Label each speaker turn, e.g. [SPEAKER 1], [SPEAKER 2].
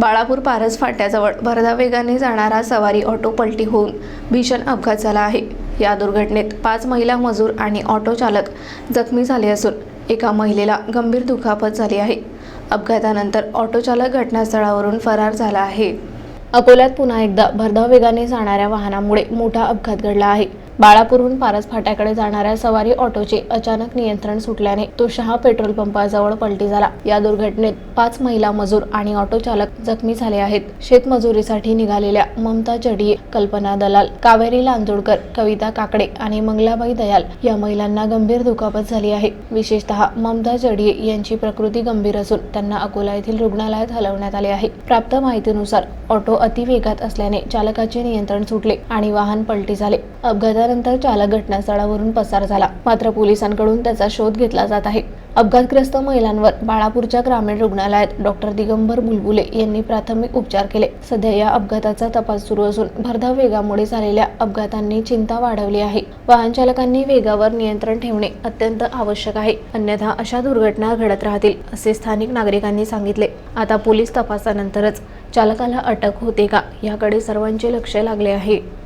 [SPEAKER 1] बाळापूर पारस फाट्याजवळ भरधावेगाने जाणारा सवारी ऑटो पलटी होऊन भीषण अपघात झाला आहे. या दुर्घटनेत पाच महिला मजूर आणि ऑटो चालक जखमी झाले असून एका महिलेला गंभीर दुखापत झाली आहे. अपघातानंतर ऑटो चालक घटनास्थळावरून फरार झाला आहे. अकोल्यात पुन्हा एकदा भरधाव वेगाने जाणाऱ्या वाहनामुळे मोठा अपघात घडला आहे. बाळापूरहून पारस फाट्याकडे जाणाऱ्या सवारी ऑटोचे अचानक नियंत्रण सुटल्याने तो शहा पेट्रोल पंपाजवळ पलटी झाला. या दुर्घटनेत पाच महिला मजूर आणि ऑटो चालक जखमी झाले आहेत. शेतमजुरीसाठी निघालेल्या ममता चढिये कल्पना दलाल कावेरी लांजोडकर कविता काकडे आणि मंगलाबाई दयाल या महिलांना गंभीर दुखापत झाली आहे. विशेषतः ममता चढिये यांची प्रकृती गंभीर असून त्यांना अकोला येथील रुग्णालयात हलवण्यात आले आहे. प्राप्त माहितीनुसार ऑटो अतिवेगात असल्याने चालकाचे नियंत्रण सुटले आणि वाहन पलटी झाले. अपघातानंतर चालक घटनास्थळावरून पसार झाला. मात्र पोलिसांकडून त्याचा शोध घेतला जात आहे. अपघातग्रस्त महिलांवर बाळापूरच्या ग्रामीण रुग्णालयात डॉक्टर दिगंबर बुलबुले यांनी प्राथमिक उपचार केले. सध्या या अपघाताचा तपास सुरू असून भरधाव वेगामुळे झालेल्या अपघातांनी चिंता वाढवली आहे. वाहन चालकांनी वेगावर नियंत्रण ठेवणे अत्यंत आवश्यक आहे. अन्यथा अशा दुर्घटना घडत राहतील असे स्थानिक नागरिकांनी सांगितले. आता पोलीस तपासानंतरच चालकाला अटक होते का? याकडे सर्वांचे लक्ष लागले आहे.